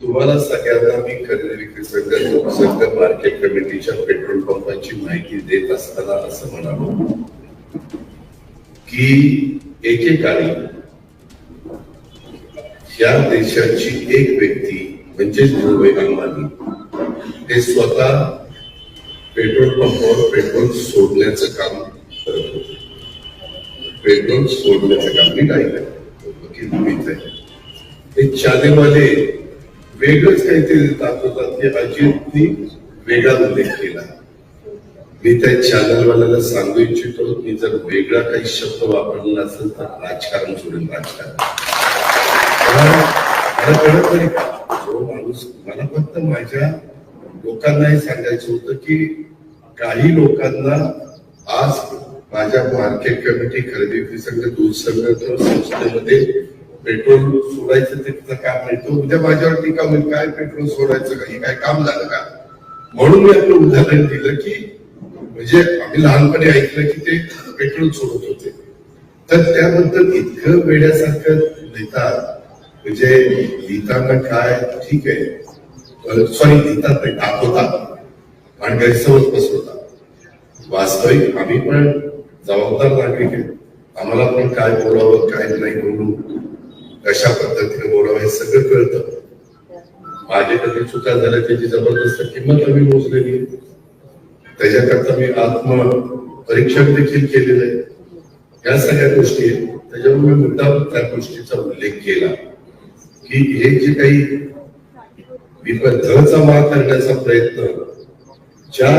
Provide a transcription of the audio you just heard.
तुम्हाला सगळ्यांना मी खरेदी विक्री संघ मार्केट कमिटीच्या पेट्रोल पंपाची माहिती देत असताना असं म्हणालो की एकेकाळी या देशाची एक व्यक्ती म्हणजेच धीरूभाई अंबानी ते स्वतः पेट्रोल पंपावर पेट्रोल सोडण्याचं काम करत होते. पेट्रोल सोडण्याचं काम मी नाही करत वकील आहे ते चालेवाले वेगळंच काहीतरी दाखवतात ते अजितनी वेगळा उल्लेख केला. मी त्या चॅनलवाल्याला सांगू इच्छितो की जर वेगळा काही शब्द वापरला असेल तर राजकारण सोडून राजकारण. मला कळत नाही का? जो माणूस मला फक्त माझ्या लोकांना हे सांगायचं होतं की काही लोकांना आज माझ्या मार्केट कमिटी खरेदी विक्री संघ दूध संघ संस्थेमध्ये पेट्रोल सोडायचं ते तिथं काम मिळतं उद्या माझ्यावर टीका होईल काय पेट्रोल सोडायचं का? हे काय काम झालं का? म्हणून मी आपलं उदाहरण दिलं की म्हणजे आम्ही लहानपणी ऐकलं की ते पेट्रोल सोडत होते. तर त्याबद्दल इतकं वेड्यासारखं लिहितात म्हणजे लिहिताना काय? ठीक आहे. सॉरी लिहितात नाही दाखवतात आणि गैरसमज बसवतात वास्तविक आम्ही पण जबाबदार नागरिक आहे. आम्हाला पण काय बोलावं काय नाही बोलू. कशा पद्धतीने बोलावं हे सगळं कळतं. माझे कधी चुका झाल्या त्याची जबरदस्त किंमत आम्ही मोजलेली त्याच्याकरता मी आत्म परीक्षण देखील केलेलं आहे. या सगळ्या गोष्टी आहेत. त्याच्यामुळे मी मुद्दा त्या गोष्टीचा उल्लेख केला की हे जे काही विपथचा मार करण्याचा प्रयत्न ज्या